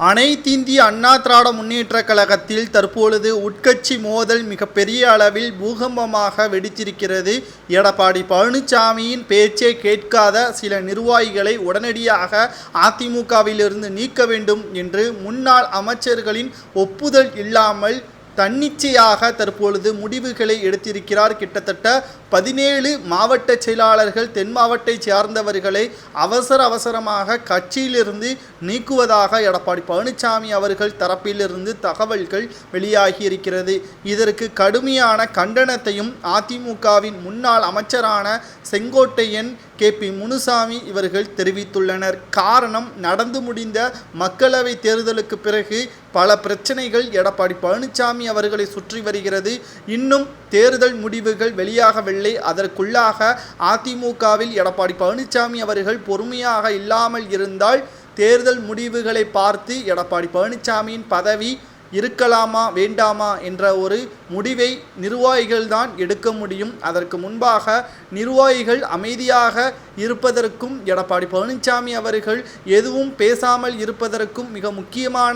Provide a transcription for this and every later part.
அனைத்திந்திய அண்ணா திராட முன்னேற்ற கழகத்தில் தற்பொழுது உட்கட்சி மோதல் மிகப்பெரிய அளவில் பூகம்பமாக வெடித்திருக்கிறது. எடப்பாடி பழனிசாமியின் பேச்சை கேட்காத சில நிர்வாகிகளை உடனடியாக அதிமுகவிலிருந்து நீக்க வேண்டும் என்று முன்னாள் அமைச்சர்களின் ஒப்புதல் இல்லாமல் தன்னிச்சையாக தற்பொழுது முடிவுகளை எடுத்திருக்கிறார். கிட்டத்தட்ட பதினேழு மாவட்ட செயலாளர்கள் தென் மாவட்டத்தை சார்ந்தவர்களை அவசர அவசரமாக கட்சியிலிருந்து நீக்குவதாக எடப்பாடி பழனிசாமி அவர்கள் தரப்பிலிருந்து தகவல்கள் வெளியாகி இருக்கிறது. இதற்கு கடுமையான கண்டனத்தையும் அதிமுகவின் முன்னாள் அமைச்சரான செங்கோட்டையன் கே. பி. முனுசாமி இவர்கள் தெரிவித்துள்ளனர். காரணம் நடந்து முடிந்த மக்களவை தேர்தலுக்கு பிறகு பல பிரச்சனைகள் எடப்பாடி பழனிசாமி அவர்களை சுற்றி வருகிறது. இன்னும் தேர்தல் முடிவுகள் வெளியாகவில்லை. அதற்குள்ளாக அதிமுகவில் எடப்பாடி பழனிசாமி அவர்கள் பொறுமையாக இல்லாமல் இருந்தால் தேர்தல் முடிவுகளை பார்த்து எடப்பாடி பழனிசாமியின் பதவி இருக்கலாமா வேண்டாமா என்ற ஒரு முடிவை நிர்வாகிகள் தான் எடுக்க முடியும். அதற்கு முன்பாக நிர்வாகிகள் அமைதியாக இருப்பதற்கும் எடப்பாடி பழனிசாமி அவர்கள் எதுவும் பேசாமல் இருப்பதற்கும் மிக முக்கியமான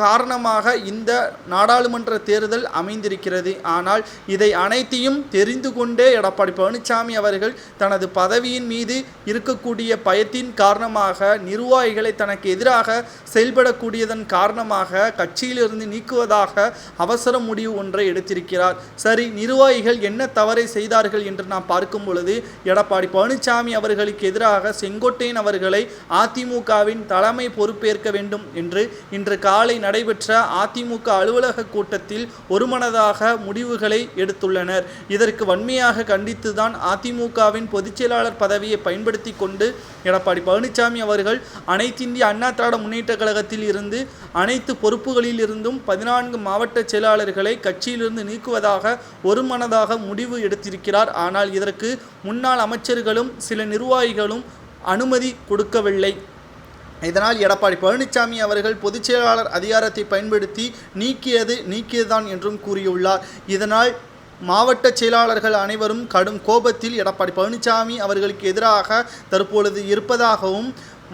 காரணமாக இந்த நாடாளுமன்ற தேர்தல் அமைந்திருக்கிறது. ஆனால் இதை அனைத்தையும் தெரிந்து கொண்டே எடப்பாடி பழனிசாமி அவர்கள் தனது பதவியின் மீது இருக்கக்கூடிய பயத்தின் காரணமாக நிர்வாகிகளை தனக்கு எதிராக செயல்படக்கூடியதன் காரணமாக கட்சியிலிருந்து நீக்குவதாக அவசர முடிவு ஒன்றை எடுத்திருக்கிறார். சரி நிர்வாகிகள் என்ன தவறை செய்தார்கள் என்று நாம் பார்க்கும் பொழுது எடப்பாடி பழனிசாமி அவர்களுக்கு எதிராக செங்கோட்டையன் அவர்களை அதிமுகவின் தலைமை பொறுப்பேற்க வேண்டும் என்று இன்று காலை நடைபெற்ற அதிமுக அலுவலக கூட்டத்தில் ஒருமனதாக முடிவுகளை எடுத்துள்ளனர். இதற்கு வன்மையாக கண்டித்துதான் அதிமுகவின் பொதுச்செயலாளர் பதவியை பயன்படுத்தி கொண்டு எடப்பாடி பழனிசாமி அவர்கள் அனைத்திந்திய அண்ணா திராவிட முன்னேற்ற கழகத்தில் இருந்து அனைத்து பொறுப்புகளில் இருந்தும் பதினான்கு மாவட்ட செயலாளர்களை கட்சியிலிருந்து நீக்குவதாக ஒருமனதாக முடிவு எடுத்திருக்கிறார். ஆனால் இதற்கு முன்னாள் அமைச்சர்களும் சில நிர்வாகிகளும் அனுமதி கொடுக்கவில்லை. இதனால் எடப்பாடி பழனிசாமி அவர்கள் பொதுச்செயலாளர் அதிகாரத்தை பயன்படுத்தி நீக்கியது நீக்கியதுதான் என்றும் கூறியுள்ளார். இதனால் மாவட்ட செயலாளர்கள் அனைவரும் கடும் கோபத்தில் எடப்பாடி பழனிசாமி அவர்களுக்கு எதிராக தற்பொழுது இருப்பதாகவும்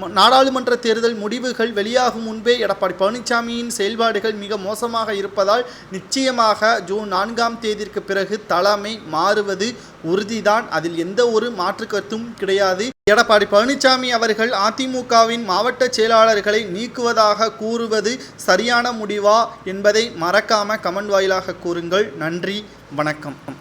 நாடாளுமன்ற தேர்தல் முடிவுகள் வெளியாகும் முன்பே எடப்பாடி பழனிசாமியின் செயல்பாடுகள் மிக மோசமாக இருப்பதால் நிச்சயமாக ஜூன் நான்காம் தேதிக்கு பிறகு தலைமை மாறுவது உறுதிதான். அதில் எந்த ஒரு மாற்று கருத்தும் கிடையாது. எடப்பாடி பழனிசாமி அவர்கள் அதிமுகவின் மாவட்ட செயலாளர்களை நீக்குவதாக கூறுவது சரியான முடிவா என்பதை மறக்காம கமெண்ட் வாயிலாக கூறுங்கள். நன்றி வணக்கம்.